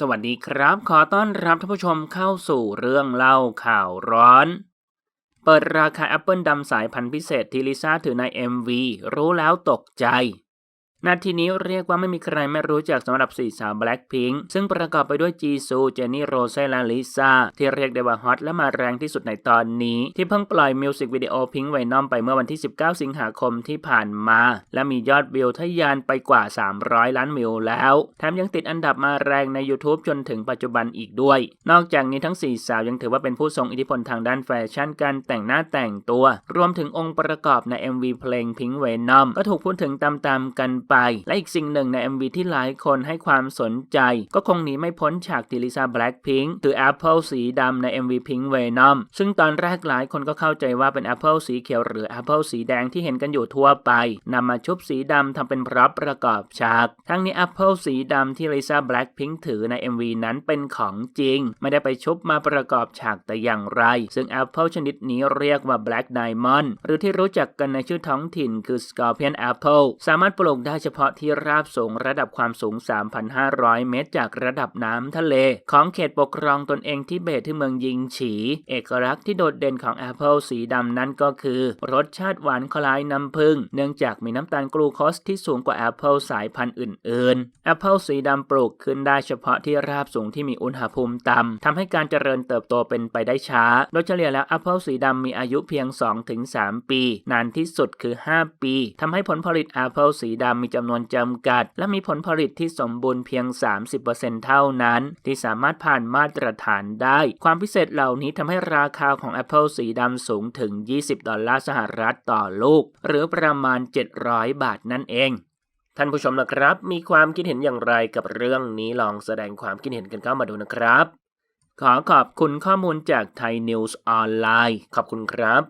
สวัสดีครับ ขอต้อนรับท่านผู้ชมเข้าสู่เรื่องเล่าข่าวร้อน เปิดราคาแอปเปิลดำสายพันธุ์พิเศษที่ลิซ่าถือใน MV รู้แล้วตกใจ นาทีนี้เรียกว่าไม่มีใครไม่รู้จักสำหรับสี่สาว Blackpink ซึ่งประกอบไปด้วยจีซู เจนนี่โรเซ่และลิซ่าที่เรียกได้ว่าฮอตและมาแรงที่สุดในตอนนี้ ที่เพิ่งปล่อยมิวสิกวิดีโอพิงไวนอมไปเมื่อวันที่ 19 สิงหาคมที่ผ่านมา และมียอดวิวทะยานไปกว่า 300 ล้านวิวแล้ว แถมยังติดอันดับมาแรงใน YouTube จนถึงปัจจุบันอีกด้วย นอกจากนี้ทั้ง 4 สาวยังถือว่าเป็นผู้ทรงอิทธิพลทางด้านแฟชั่นการแต่งหน้าแต่งตัว รวมถึงองค์ประกอบใน MV เพลง Pink Venom ก็ถูกพูดถึงตามๆกันไปและอีกสิ่งหนึ่งใน MV ที่หลายคนให้ความสนใจ ก็คงหนีไม่พ้นฉากที่ลิซ่า Blackpink ถือ Apple สีดำใน MV Pink Venom ซึ่งตอนแรกหลายคนก็เข้าใจว่าเป็น Apple สีเขียวหรือ Apple สีแดงที่เห็นกันอยู่ทั่วไปนำมาชุบสีดำทำเป็นพร็อพประกอบฉาก ทั้งนี้ Apple สีดำที่ลิซ่า Blackpink ถือใน MV นั้นเป็นของจริง ไม่ได้ไปชุบมาประกอบฉากแต่อย่างไร ซึ่ง Apple ชนิดนี้เรียกว่า Black Diamond หรือที่รู้จักกันในชื่อท้องถิ่นคือ Scorpion Apple สามารถปลูกได้เฉพาะที่ราบสูงระดับความสูง 3,500 เมตร จากระดับน้ำทะเล ของเขตปกครองตนเองที่เบตที่เมืองยิงฉี เอกลักษณ์ที่โดดเด่นของ Apple สีดำนั้นก็คือ รสชาติหวานคล้ายน้ำผึ้งเนื่องจากมีน้ำตาลกลูโคสที่สูงกว่า Apple สายพันธุ์อื่นๆ Apple สีดำปลูกขึ้นได้เฉพาะที่ราบสูงที่มีอุณหภูมิต่ำทำให้การเจริญเติบโตเป็นไปได้ช้า โดยเฉลี่ยแล้ว Apple สีดำมีอายุเพียง 2-3 ปี นานที่สุดคือ 5 ปีทำให้ผลผลิต Apple สีดำมีจำนวนจำกัด และมีผลผลิตที่สมบูรณ์เพียง 30%เท่านั้น ที่สามารถผ่านมาตรฐานได้ ความพิเศษเหล่านี้ทำให้ราคาของ Apple สีดำสูงถึง 20 ดอลลาร์สหรัฐต่อลูก หรือประมาณ 700 บาทนั่นเองท่านผู้ชมนะครับ มีความคิดเห็นอย่างไรกับเรื่องนี้ลองแสดงความคิดเห็นกันเข้ามาดูนะครับ ขอขอบคุณข้อมูลจากไทยนิวส์ออนไลน์ขอบคุณครับ